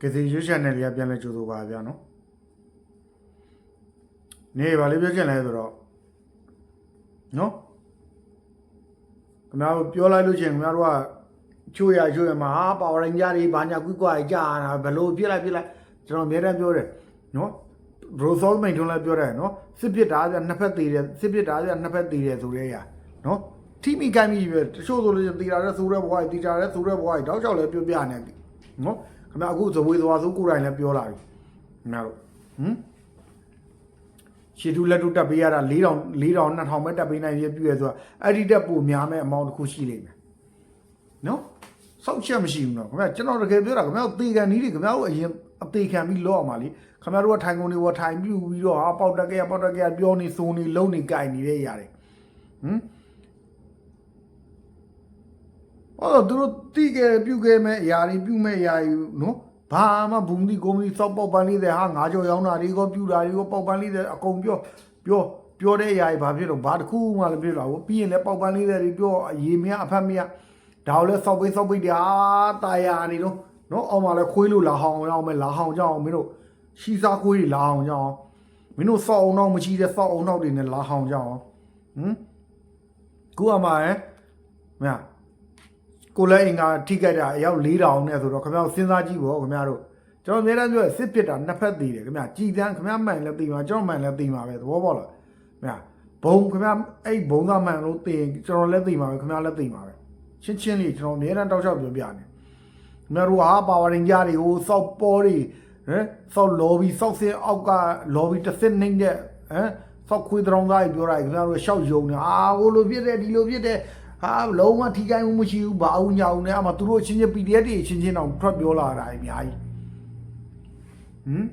ကစီရွှေ channel လေးကပြန်လဲကြိုးဆိုပါဗျာနော်နေပါလေပြောချင်လဲဆိုတော့နော်ခင်ဗျားတို့ပြောလိုက်လို့ချင်းခင်ဗျားတို့ကချိုးရချိုးရမှာဟာပါဝရင်ကြတွေဘာညာကွီကွာကြာတာဘယ်လိုပြစ်လိုက်ပြစ်လိုက်ကျွန်တော်အများတန်းပြောတယ်နော်ရိုဆောမိန်ထွန်းလည်းပြောတယ်နော်စစ်ပစ်တာကနှစ်ဖက်သေးတယ်စစ်ပစ်တာကနှစ်ဖက်သေးတယ်ဆိုရဲရနော်ထိမိကိုင်းမိပဲတချို့ဆိုလို့တီတာတဲ့ဆိုးတဲ့ဘွားကြီးတီတာတဲ့ဆိုးတဲ့ဘွားကြီးတောက်ချောက်လည်းပြောပြနေပြီနော် ခင်ဗျာအခုဇဝေးသွားဆိုကိုယ်တိုင်လည်းပြောလာပြီခင်ဗျားတို့ဟမ်ရှီတူလက်တူတက်ပေးရတာ4000 4000 2000ပဲတက်ပေးနိုင်ရပြည့်ရဆိုတာအဲ့ဒီတက်ပိုများမဲ့အမောင်းတစ်ခုရှိလိမ့်မယ်နော်စောက်ချက်မရှိဘူးနော်ခင်ဗျာကျွန်တော်တကယ်ပြောတာခင်ဗျာသေကန်နီးတွေခင်ဗျာတို့အရင်အသေးခံပြီးလောအောင်ပါလေခင်ဗျာတို့ကထိုင်ကုန်တွေဝထိုင်ပြူပြီးတော့ဟာပေါက်တက်ကရပေါက်တက်ကရပြောနေစိုးနေလုံနေကြိုင်နေတဲ့ຢာတွေဟမ် ဟောတော့သူတို့တိကယ်ပြုခဲ့မဲ့အရာတွေပြုမဲ့အရာတွေနော်ဘာမှဘုံဒီကုံဒီစောက်ပေါက်ပန်းလေးတဲ့ဟာငါကြော်ရောင်းတာတွေကိုပြူတာတွေကိုပေါက်ပန်းလေးတဲ့အကုန်ပြောပြောပြောတဲ့အရာတွေဘာဖြစ်တော့ဘာတစ်ခုမှလည်းဖြစ်လာဘူးပြီးရင်လည်းပေါက်ပန်းလေးတဲ့တွေပြောအရေမရအဖက်မရဒါကိုလည်းစောက်ပိတ်စောက်ပိတ်တာတာယာနေတော့နော်အော်မှလည်းခွေးလို့လာဟောင်းအောင်မယ်လာဟောင်းကြအောင်မင်းတို့ရှီစားခွေးတွေလာဟောင်းကြအောင်မင်းတို့စောက်အောင်တော့မချီတဲ့စောက်အောင်တော့တွေနဲ့လာဟောင်းကြအောင်ဟမ်ကိုကမှဟဲ့မင်း ကိုလည်းအင်္ဂါထိခိုက်တာအယောက်4000နဲ့ဆိုတော့ခင်ဗျားတို့စဉ်းစားကြည့်ပေါ့ခင်ဗျားတို့ကျွန်တော်အများအားပြောစစ်ပစ်တာနှစ်ဖက်သေးတယ်ခင်ဗျာကြည်တန်းခင်ဗျားမှန်လည်းသိမှာကျွန်တော်မှန်လည်းသိမှာပဲသဘောပေါက်လားခင်ဗျာဘုံခင်ဗျားအဲ့ဘုံသားမှန်လို့သိရင်ကျွန်တော်လည်းသိမှာပဲခင်ဗျားလည်းသိမှာပဲချင်းချင်းလေးကျွန်တော်အများအားတောက်လျှောက်ပြောပြနေခင်ဗျားတို့ဟာပါဝါရင်ကြားတွေကိုစောက်ပေါ်တွေဟမ်စောက်လော်ဘီစောက်စင်အောက်ကလော်ဘီတစ်စစ်နှိမ့်တဲ့ဟမ်စောက်ခွေးတောင်သားကြီးပြောတာခင်ဗျားတို့ရှောက်ယုံနေအာဟိုလိုဖြစ်တယ်ဒီလိုဖြစ်တယ် ဟာလုံးဝထိခိုက်မှုမရှိဘူးဘာအောင်ညာအောင်နဲ့အမှသူတို့အချင်းချင်း PDF တွေအချင်းချင်းတော့ထွက်ပြောလာတာအများကြီးဟမ်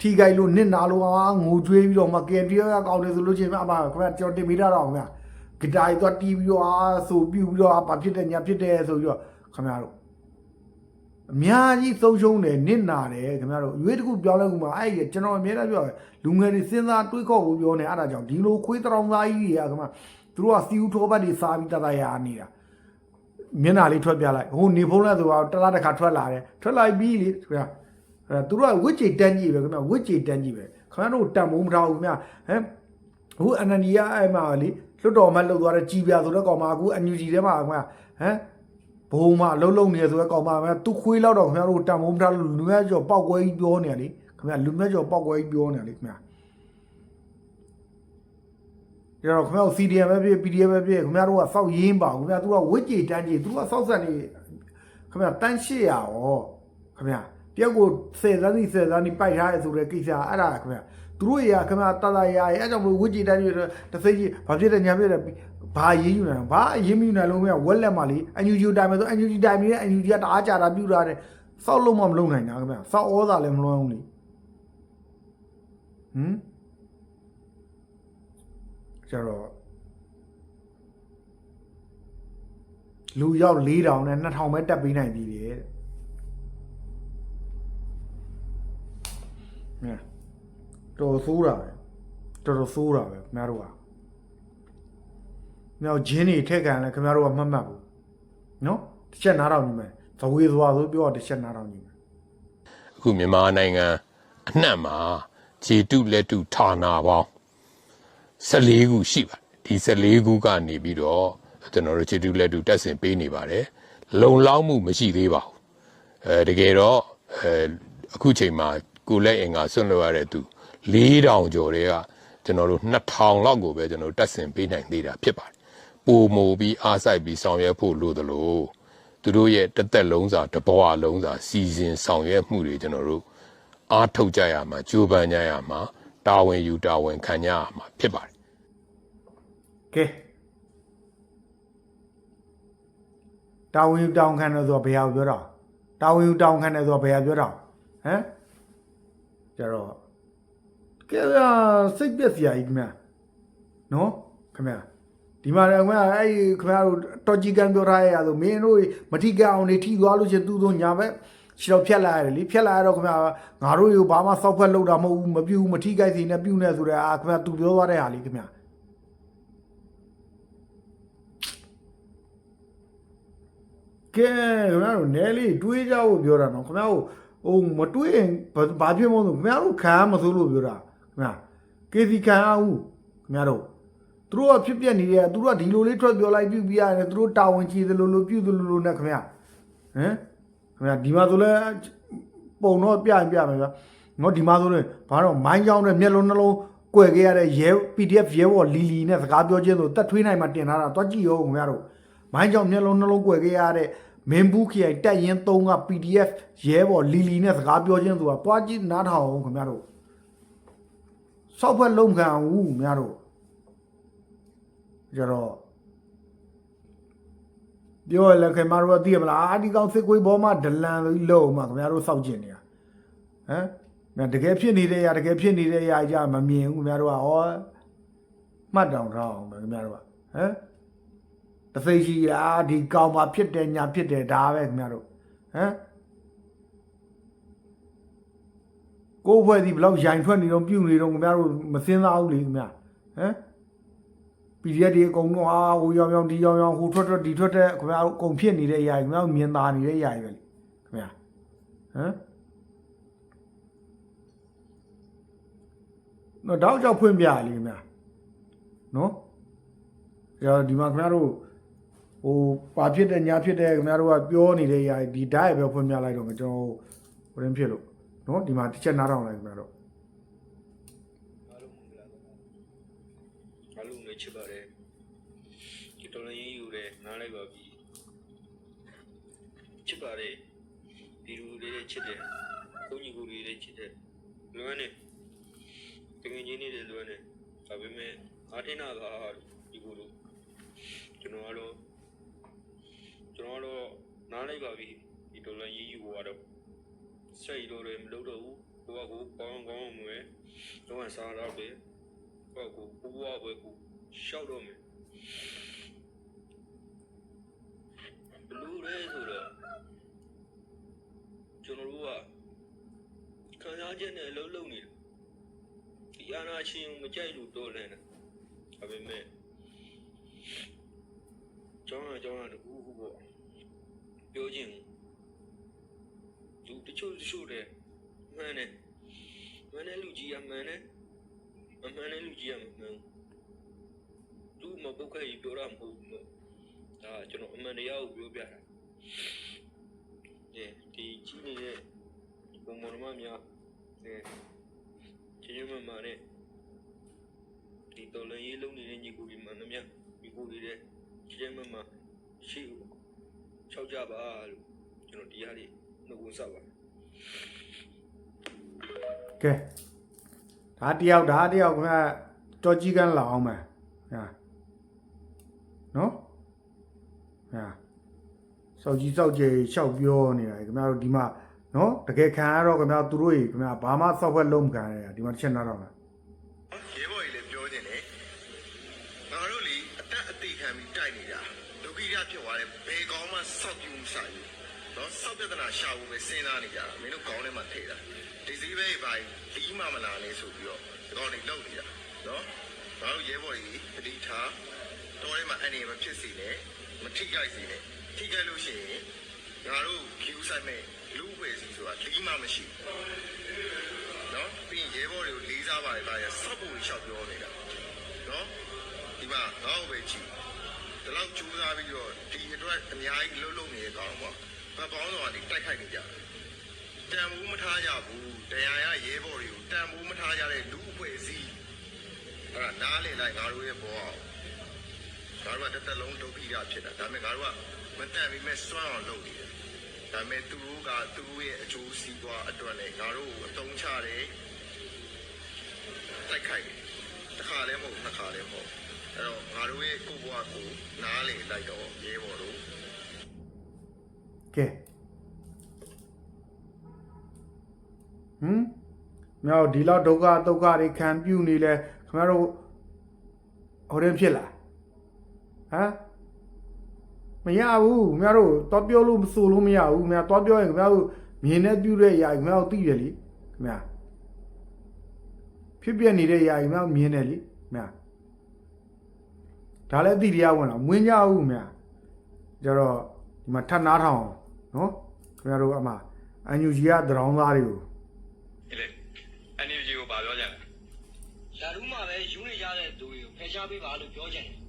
ထိခိုက်လို့နစ်နာလို့အာငိုကြွေးပြီးတော့မှကင်တီရကောင်းတယ်ဆိုလို့ချင်းအမှခင်ဗျာကျွန်တော်တင်မိတာတော့ခင်ဗျာဂီတာကြီးသွားတီးပြီးတော့အာဆိုပြူပြီးတော့ဘာဖြစ်တယ်ညာဖြစ်တယ်ဆိုပြီးတော့ခင်ဗျားတို့အများကြီးသုံးရှုံးတယ်နစ်နာတယ်ခင်ဗျားတို့ရွေးတစ်ခုပြောင်းလဲမှုမှာအဲ့ဒီကျွန်တော်အများအားပြောတယ်လူငယ်တွေစဉ်းစားတွေးခေါ်ဖို့ပြောနေအဲ့ဒါကြောင့်ဒီလိုခွေးတောင်သားကြီးတွေကခင်ဗျာ သူတို့ကစီဦးထောပတ်တွေစားပြီးတတရာနေတာမျက်နှာလေးထွက်ပြလိုက်ဟိုနေဖုံးလဲဆိုတော့တလားတစ်ခါထွက်လာတယ်ထွက်လာပြီးလေခင်ဗျာအဲသူတို့ကဝစ်ချေတန်းကြီးပဲခင်ဗျာဝစ်ချေတန်းကြီးပဲခင်ဗျားတို့တန်မိုးမထားဘူးခင်ဗျာဟမ်ဟိုအနန္ဒီယာအဲ့မှာလေလွတ်တော်မှလှုပ်သွားတဲ့ကြီးပြဆိုတော့ကောင်မအခုအန်ယူဂျီထဲမှာခင်ဗျာဟမ်ဘုံမှာအလုံးလုံးနေဆိုတော့ကောင်မပဲသူခွေးလောက်တော့ခင်ဗျားတို့တန်မိုးမထားလို့လူမျိုးကျော်ပောက်ကွဲကြီးပြောနေတယ်လေခင်ဗျာလူမျိုးကျော်ပောက်ကွဲကြီးပြောနေတယ်လေခင်ဗျာ ကျတော့ခင်ဗျားတို့ CDM ပဲဖြစ် PDF ပဲဖြစ်ခင်ဗျားတို့ကစောက်ရင်းပါခင်ဗျားတို့ကဝစ်ကြေတန်းကြီးသူကစောက်ဆက်နေခင်ဗျာတန်း800ရောခင်ဗျာတယောက်ကို10သန်းစီ10သန်းစီပိုက်ထားရဆိုတဲ့ကိစ္စအဲ့ဒါခင်ဗျာသူတို့ရခင်ဗျာတတရရအဲ့ကြောင့်မလို့ဝစ်ကြေတန်းကြီးတစ်စိတ်ကြီးဘာဖြစ်တယ်ညာဖြစ်တယ်ဘာရေးယူနိုင်ဘာအရေးမယူနိုင်လို့ခင်ဗျာဝက်လက်မှလေအန်ယူဂျီတိုင်မယ်ဆိုအန်ယူဂျီတိုင်မယ်အန်ယူဂျီကတအားကြတာပြူတာတဲ့စောက်လုံးမမလုံးနိုင်တာခင်ဗျာစောက်ဩဇာလည်းမလွှမ်းဘူးလေဟမ် ကျတော့လူရောက်4000နဲ့2000ပဲတက်ပေးနိုင်ပြီလေတဲ့မြတ်တော်ဆိုးတာပဲတော်တော်ဆိုးတာပဲခင်ဗျားတို့ကမြောက်ဂျင်းတွေထက်ကန်လဲခင်ဗျားတို့ကမှတ်မှတ်ဘူးနော်တစ်ချက်နားတော့ညီမယ်သဝေသွားဆိုပြောတော့တစ်ချက်နားတော့ညီမယ်အခုမြန်မာနိုင်ငံအနှံ့မှာခြေတုလက်တုဌာနာပေါင်း 14ခုရှိပါတယ်ဒီ14ခုကနေပြီးတော့ကျွန်တော်တို့ခြေတုလက်တုတက်ဆင်ပေးနေပါတယ်လုံလောက်မှုမရှိသေးပါဘူးအဲတကယ်တော့အဲအခုချိန်မှာကိုလက်အင်္ဂါဆွန့်လွတ်ရတဲ့သူ4000ကျော်တွေကကျွန်တော်တို့2000လောက်ကိုပဲကျွန်တော်တို့တက်ဆင်ပေးနိုင်သေးတာဖြစ်ပါတယ်ပိုမိုပြီးအားစိုက်ပြီးဆောင်ရွက်ဖို့လိုသလိုသူတို့ရဲ့တစ်သက်လုံးစာတစ်ဘဝလုံးစာစီစဉ်ဆောင်ရွက်မှုတွေကျွန်တော်တို့အားထုတ်ကြရမှာကြိုးပမ်းကြရမှာ တာဝန်ယူတာဝန်ခံကြရမှာဖြစ်ပါတယ်ကဲတာဝန်ယူတောင်းခံတယ်ဆိုတော့ဘယ်ဟာကိုပြောတာတာဝန်ယူတောင်းခံတယ်ဆိုတော့ဘယ်ဟာပြောတာဟမ်ကျတော့ကဲစိတ်ပြက်စရာကြီးခင်ဗျာနော်ခင်ဗျာဒီမှာလည်းခင်ဗျာအဲ့ဒီခင်ဗျားတို့တော်ကြီးကန်ပြောထားရရဆိုမင်းတို့မထိကအောင်နေထိသွားလို့ချင်းသူ့တို့ညာဘက် ခြေတော့ဖြတ်လာရတယ်လေဖြတ်လာရတော့ခင်ဗျာငါတို့ရောဘာမှစောက်ဖက်လောက်တာမဟုတ်ဘူးမပြူဘူးမထိကိုက်စီနဲ့ပြူနေဆိုတဲ့အာခင်ဗျာသူပြောသွားတဲ့ဟာလေးခင်ဗျာကဲခင်ဗျားတို့နဲလေးတွေးကြဖို့ပြောတာနော်ခင်ဗျားတို့ဟဟိုမတွေးရင်ဘာဘာဖြစ်မလို့ခင်ဗျားတို့ခံရမစိုးလို့ပြောတာခင်ဗျာကေစီခံအောင်ခင်ဗျားတို့သူတို့ကဖြစ်ပြက်နေတယ်သူတို့ကဒီလိုလေးထွက်ပြောလိုက်ပြုပြရတယ်သူတို့တာဝန်ချီသလိုလိုပြုသလိုလိုနဲ့ခင်ဗျာဟမ် ခင်ဗျာဒီမှာဆိုလဲပုံတော့ပြရင်ပြမယ်ဗျာနော်ဒီမှာဆိုလဲဘာတော့မိုင်းကြောင်းနဲ့မျက်လုံးနှလုံးကွယ်ခဲ့ရတဲ့ရဲ PDF ရဲဘော်လီလီနဲ့စကားပြောချင်းဆိုတက်ထွေးနိုင်မှာတင်ထားတာတွားကြည့်ရောခင်ဗျားတို့မိုင်းကြောင်းမျက်လုံးနှလုံးကွယ်ခဲ့ရတဲ့မင်းဘူးခရိုင်တက်ရင်3က PDF ရဲဘော်လီလီနဲ့စကားပြောချင်းဆိုတာတွားကြည့်နားထောင်အောင်ခင်ဗျားတို့စောက်ဖက်လုံးခံအောင်ခင်ဗျားတို့ကြတော့ ပြောရလဲခင်ဗျားတို့ကသိရမလားအာဒီကောင်စစ်ကွေးဘောမှာဒလန်လို့လုံးမှာခင်ဗျားတို့စောက်ကျင်နေတာဟမ်ငါတကယ်ဖြစ်နေတဲ့ຢာတကယ်ဖြစ်နေတဲ့ຢာကြမမြင်ဘူးခင်ဗျားတို့ကဟောမှတ်တောင်ထားအောင်ပဲခင်ဗျားတို့ကဟမ်တသိရှိရာဒီကောင်မှာဖြစ်တယ်ညာဖြစ်တယ်ဒါပဲခင်ဗျားတို့ဟမ်ကိုယ်ဖွဲ့ဒီဘလောက်ရိုင်ထွက်နေတော့ပြုတ်နေတော့ခင်ဗျားတို့မစင်းသားဘူးလေခင်ဗျာဟမ် PDF တွေအကုန်လုံးအာဟိုရောင်ရောင်ဒီရောင်ရောင်ဟိုထွက်ထွက်ဒီထွက်တဲ့ခင်ဗျားအကုန်ဖြစ်နေတဲ့အရာကြီးခင်ဗျားမြင်သာနေတဲ့အရာကြီးပဲလေခင်ဗျာဟမ်နော်တောက်ကြောက်ဖွင့်ပြလေခင်ဗျာနော်အဲဒီမှာခင်ဗျားတို့ဟိုပါဖြစ်တဲ့ညာဖြစ်တဲ့ခင်ဗျားတို့ကပြောနေတဲ့အရာဒီဓာတ်ရပဲဖွင့်ပြလိုက်တော့မကျွန်တော်ဟိုရင်ဖြစ်လို့နော်ဒီမှာတစ်ချက်နားထောင်လိုက်ခင်ဗျားတို့ ချစ်ပါတယ်ဒီလူလေးတွေချစ်တယ်ဘုန်းကြီးကိုလေးတွေချစ်တယ်လွမ်းနေတကယ်ကြီးနေတယ်လွမ်းနေဒါပေမဲ့အာထင်နာကဒီကိုလိုကျွန်တော်ကတော့ကျွန်တော်ကတော့နားလိုက်ပါပြီဒီတော်လည်းရေးယူတော့စိတ်လိုတယ်မလုပ်တော့ဘူးကိုကကိုကောင်းကောင်းမွေးတော့စားတော့တယ်ကိုကိုပူပွားပဲကိုရှောက်တော့မယ် ခံစားချက်နဲ့အလုံးလုံးနေတယ်ဒီအာနာရှင်ကိုမကြိုက်လို့တော့လဲနေဒါပေမဲ့ကျောင်းကကျောင်းကတကူခုပေါ့ပြောချင်းသူတချို့တချို့တယ်မှန်တယ်မှန်တဲ့လူကြီးကမှန်တယ်မမှန်တဲ့လူကြီးကမမှန်ဘူးသူမပုတ်ခဲ့ကြီးပြောတာမဟုတ်ဘူးနော်ဒါကျွန်တော်အမှန်တရားကိုပြောပြတာဒီကြီးနေတဲ့ဘုံမောင်မများ ဒီချင်းချင်းမမနဲ့ဒီတော်လည်းရေးလုံးနေတဲ့ညီကိုဒီမှန်သမျှညီကိုတွေတဲ့ချင်းချင်းမမရှိဘူးချောက်ကြပါလို့ကျွန်တော်တရားလေးနှုတ်ဝင်ဆက်ပါကဲဒါတယောက်ဒါတယောက်ခင်ဗျာတော်ကြီးကန်းလာအောင်မယ်ဟာနော်ဟာစောက်ကြီးစောက်ကြီးရှောက်ပြောနေတာခင်ဗျားတို့ဒီမှာ နော်တကယ်ခံရတော့ခင်ဗျားသူတို့ကြီးခင်ဗျာဘာမှစောက်ဖက်လုံးမခံရတာဒီမှာတစ်ချက်နားတော့မယ်ရဲဘော်ကြီးလည်းပြောနေတယ်ငါတို့လေအတက်အသေးခံပြီးတိုက်နေတာဒုက္ခိရဖြစ်သွားတယ်ဘယ်ကောင်းမှစောက်ပြူမဆိုင်ဘူးနော်စောက်ပြဿနာရှာဖို့ပဲစဉ်းစားနေကြတာမင်းတို့ကောင်းထဲမှာထည့်တာဒီစည်းပဲပိုင်းလီးမမလာနဲ့ဆိုပြီးတော့ဒီကောင်းတွေလောက်နေတာနော်ငါတို့ရဲဘော်ကြီးတတိထားတော်ထဲမှာအနေမဖြစ်စီနဲ့မထိကြိုက်စီနဲ့ထိကြိုက်လို့ရှိရင်ငါတို့ view ဆိုင်မဲ့ လူ့ဝယ်စီဆိုတာလီးမမရှိဘူးနော်ပြီးရင်ရဲဘော်တွေကိုလေးစားပါတယ်ဗျာစောက်ဖို့လျှောက်ပြောနေတာနော်ဒီမှာငါ့ကိုပဲကြည့်ဒီလောက်ကြိုးစားပြီးတော့ဒီအတွက်အများကြီးလှုပ်လှုပ်နေတဲ့ကောင်ပေါ့ဘက်ပေါင်းဆောင်ကနေတိုက်ခိုက်နေကြတယ်တန်ဖိုးမထားကြဘူးတရားရရဲဘော်တွေကိုတန်ဖိုးမထားကြတဲ့လူအဖွဲ့အစည်းအဲ့ဒါနားလေလိုက်ငါတို့ရဲ့ဘောအောင်ငါတို့ကတစ်သက်လုံးဒုက္ခိရဖြစ်တာဒါပေမဲ့ငါတို့ကမတန်ပြီးမဲ့စွန့်အောင်လုပ်နေတယ် ဒါပေမဲ့သူတို့ကသူတို့ရဲ့အကျိုးစီးပွားအတွက်လည်းငါတို့ကိုအတုံးချတယ်တိုက်ခိုက်တယ်တစ်ခါလည်းမဟုတ်နှစ်ခါလည်းမဟုတ်အဲ့တော့ငါတို့ရဲ့ကိုယ့်ဘဝကိုနားလေလိုက်တော့ရဲဘော်တို့ကဲဟမ်မြောက်ဒီလောက်ဒုက္ခဒုက္ခတွေခံပြုနေလဲခင်ဗျားတို့ဟိုရင်ဖြစ်လားဟမ်မ ရဘူးခင်ဗျားတို့တော့ပြောလို့မဆိုလို့မရဘူးခင်ဗျာတော့ပြောရင်ခင်ဗျားတို့မြင်နေပြုတဲ့ຢာခင်ဗျားတို့သိတယ်လीခင်ဗျာဖြစ်ပြနေတဲ့ຢာခင်ဗျားတို့မြင်တယ်လीခင်ဗျာဒါလည်းအသိတရားဝင်လာမဝင်ကြဘူးခင်ဗျာကျတော့ဒီမှာထပ်နားထောင်အောင်နော်ခင်ဗျားတို့အမအန်ယူဂျီကတရောင်းသားတွေကိုဒီလေအန်ယူဂျီကိုဗာပြောကြတယ်ရာထူးမှာပဲယူနေကြတဲ့သူတွေကိုဖယ်ရှားပေးပါလို့ပြောချင်တယ်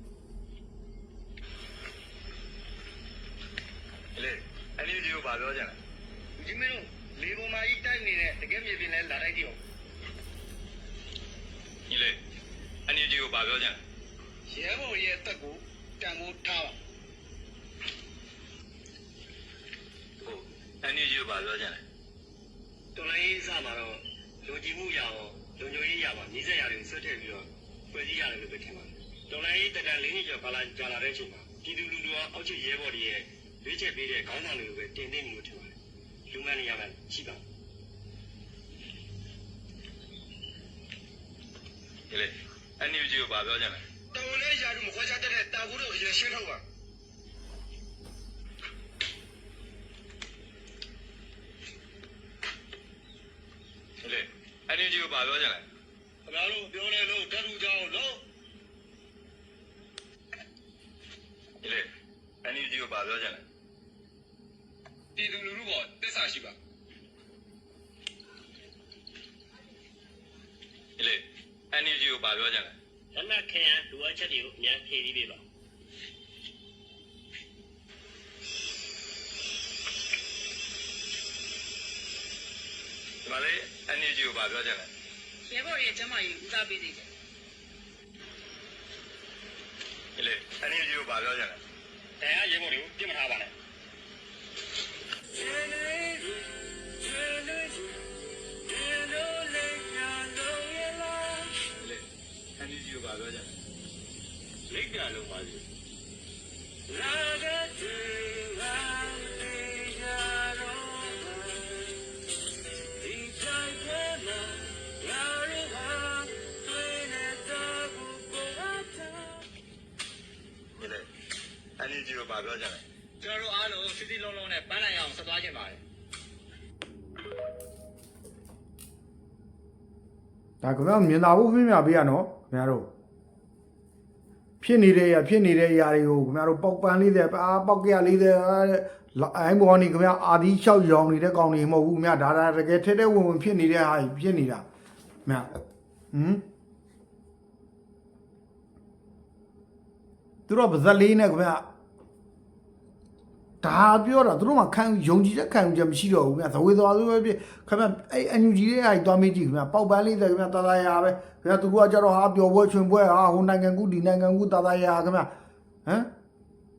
လေအန်ယူဂျီကိုဗာပြောကြတယ်။ဒီမင်းတို့လေပေါ်မှာကြီးတိုက်နေတဲ့တကယ်မြေပြင်လဲလာတိုက်ကြည့်အောင်ဒီလေအန်ယူဂျီကိုဗာပြောကြတယ်။ရဲဘော်ရဲ့အသက်ကိုတန်ဖိုးထားပါဟုတ်အန်ယူဂျီကိုဗာပြောကြတယ်။တော်လိုင်းရေးစမှာတော့လူကြည်မှုရအောင်လူညိုရေးရပါမြည်ဆက်ရတယ်ဆွတ်ထည့်ပြီးတော့ဖွဲ့စည်းရတယ်လို့ပဲထင်ပါတယ်။တော်လိုင်းရေးတကန်လေးနှစ်ကျော်ကာလာကြာလာတဲ့အချိန်မှာပြည်သူလူထုကအောက်ချစ်ရဲဘော်တွေရဲ့ ရွေးချယ်ပေးတဲ့ခေါင်းဆောင်တွေကိုပဲတင်သိနေလို့ထင်ပါတယ်။လူမှန်နေရမယ်ရှိပါဒီလေအန်ယူဂျီကိုဗာပြောကြတယ်။တော်လေးရာထူးမခွဲခြားတတ်တဲ့တာကူတို့အရင်ရှင်းထုတ်ပါဒီလေအန်ယူဂျီကိုဗာပြောကြတယ်။ခင်ဗျားတို့ပြောနေလို့တတ်ထူကြအောင်လို့ဒီလေအန်ယူဂျီကိုဗာပြောကြတယ် ပြည်သူလူထုပေါ်တစ္ဆာရှိပါ ဒီလေအန်ယူဂျီကိုဗာပြောကြတယ် လက်နက်ခဲယံလူအပ်ချက် တွေကိုအများဖြည့်ပြီးပေးပါဒီမှာလေအန်ယူဂျီကိုဗာပြောကြတယ်ရဲဘော်ရဲ့ကျမ်းမာရေးဦးစားပေးသေးတယ်ဒီလေအန်ယူဂျီကိုဗာပြောကြတယ်တရားရဲဘော်တွေကိုပြစ်မထားပါနဲ့ လိတ်ပြလုံးပါစီဒီလေအန်ယူဂျီကိုဗာပြောကြတယ်ကျွန်တော်တို့အားလုံးစစ်စစ်လုံးလုံးနဲ့ပန်းနိုင်အောင်ဆက်သွားခြင်းပါတယ်ဒါခင်ဗျားမြင်သာဖို့ပြင်းပြပေးရနော်ခင်ဗျားတို့ ဖြစ်နေတဲ့ရဖြစ်နေတဲ့ຢာတွေကိုခင်ဗျားတို့ပေါက်ပန်းလေးတဲ့အာပေါက်ကရလေးတဲ့အိုင်းဘောနေခင်ဗျားအာဒီလျှောက်ရောင်နေတဲ့ကောင်တွေမဟုတ်ဘူးခင်ဗျားဒါဒါတကယ်ထဲထဲဝင်ဝင်ဖြစ်နေတဲ့ဟာကြီးဖြစ်နေတာခင်ဗျာဟမ်သူတို့ကပါဇက်လေးနဲ့ခင်ဗျာ ဒါပြောတာသူတို့မှခံယုံကြည်တဲ့ခံယူချက်မရှိတော့ဘူးခင်ဗျာသဝေသွားဆိုပဲဖြစ်ခင်ဗျာအဲ့အန်ယူဂျီရဲ့ဟာကြီးသွားမေးကြည့်ခင်ဗျာပေါက်ပန်းလေးတဲ့ခင်ဗျာတာတာရာပဲခင်ဗျာသူကကြတော့ဟာပျော်ပွဲချွင်ပွဲဟာဟိုနိုင်ငံကူဒီနိုင်ငံကူတာတာရာခင်ဗျာဟမ်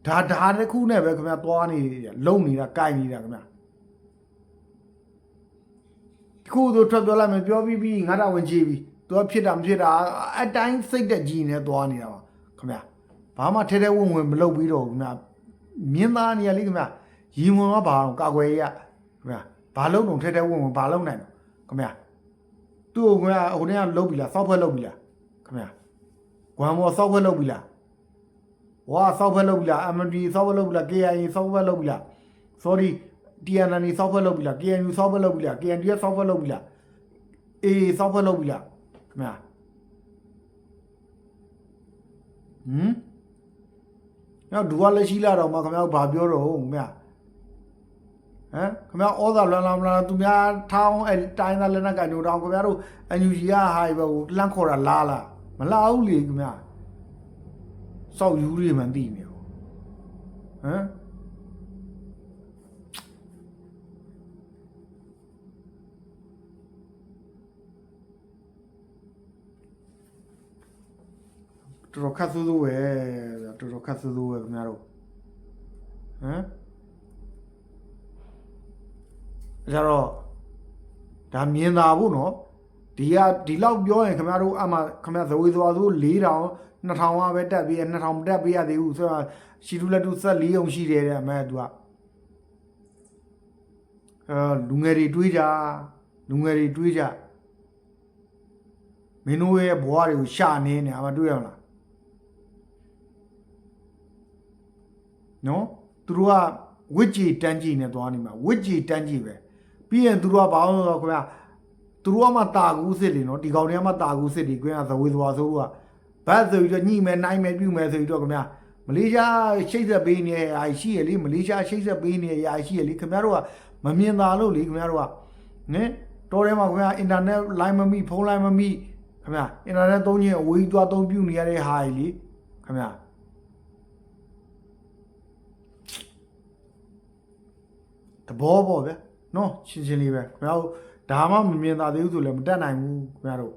ဒါဒါတစ်ခုနဲ့ပဲခင်ဗျာသွားနေလုံနေတာကြိုက်နေတာခင်ဗျာဒီခုတို့ထွက်ပြောလိုက်မယ်ပြောပြီးပြီးငါတာဝင်ကြည့်ပြီးသူကဖြစ်တာမဖြစ်တာအတိုင်းစိတ်တက်ကြီးနေသွားနေတာပါခင်ဗျာဘာမှထဲထဲဝင်ဝင်မလုပ်ပြီးတော့ဘူးခင်ဗျာ မြင်းသားနေရလေးခင်ဗျရီမွန်ကဘာအောင်ကာကွယ်ရခင်ဗျဘာလုံးတော့ထဲထဲဝင်ဝင်ဘာလုံးနိုင်တော့ခင်ဗျသူ့ကိုခင်ဗျဟိုနေ့ကလုတ်ပြီလားစောက်ဖွဲ့လုတ်ပြီလားခင်ဗျဂွမ်မောစောက်ဖွဲ့လုတ်ပြီလားဝါစောက်ဖွဲ့လုတ်ပြီလား MD စောက်ဖွဲ့လုတ်ပြီလား KIA စောက်ဖွဲ့လုတ်ပြီလား sorry TNN စောက်ဖွဲ့လုတ်ပြီလား KNU စောက်ဖွဲ့လုတ်ပြီလား KNDF စောက်ဖွဲ့လုတ်ပြီလား AA စောက်ဖွဲ့လုတ်ပြီလားခင်ဗျဟမ်။ ညဒူကလည်းရှိလာတော့မှခင်ဗျားဘာပြောတော့ဟုတ်မြတ်။ဟမ်ခင်ဗျားဩသာလွန်လာမလားသူများထောင်းအဲတိုင်းသားလက်နက်ကညိုတောင်းခင်ဗျားတို့အန်ယူဂျီကဟာဘကိုလှမ်းခေါ်တာလားလားမလားဘူးလေခင်ဗျာ။စောက်ယူတွေမှန်သိနေရော။ဟမ် တော်တော်ခတ်ဆူဆူပဲတော်တော်ခတ်ဆူဆူပဲခင်ဗျားတို့ဟမ်အဲ့တော့ဒါမြင်သာဖို့နော်ဒီကဒီလောက်ပြောရင်ခင်ဗျားတို့အမှခင်ဗျားသဝေသွားဆို4000 2000ကပဲတက်ပြီး2000မတက်ပေးရသေးဘူးဆိုတော့ရှီတူလက်တူဆက်4အောင်ရှိတယ်တဲ့အမဲသူကအဲလူငယ်တွေတွေးကြလူငယ်တွေတွေးကြမင်းတို့ရဲ့ဘဝတွေကိုရှာနေနေအမတွေးရမလား နော်သူတို့ကဝစ်ကြီးတန်းကြီးနဲ့သွားနေမှာဝစ်ကြီးတန်းကြီးပဲပြီးရင်သူတို့ကဘာလို့လဲဆိုတော့ခင်ဗျာသူတို့ကမှတာကူးစစ်လေနော်ဒီကောင်တွေကမှတာကူးစစ်တွေကွင်းကသဝေသွားဆိုတော့ဘတ်ဆိုပြီးတော့ညှိမယ်နိုင်မယ်ပြုမယ်ဆိုပြီးတော့ခင်ဗျာမလေးရှားရှိတ်ဆက်ပေးနေရရှိရလေမလေးရှားရှိတ်ဆက်ပေးနေရရှိရလေခင်ဗျားတို့ကမမြင်သာလို့လေခင်ဗျားတို့ကနင်တော်ထဲမှာခင်ဗျာအင်တာနက်လိုင်းမမိဖုန်းလိုင်းမမိခင်ဗျာအင်တာနက်သုံးခြင်းအဝေးကြီးသွားသုံးပြုနေရတဲ့ဟာကြီးလေခင်ဗျာ တဘောပေါ့ဗျာနော်ရှင်းရှင်းလေးပဲခင်ဗျားတို့ဒါမှမမြင်သာသေးဘူးဆိုလည်းမတက်နိုင်ဘူးခင်ဗျားတို့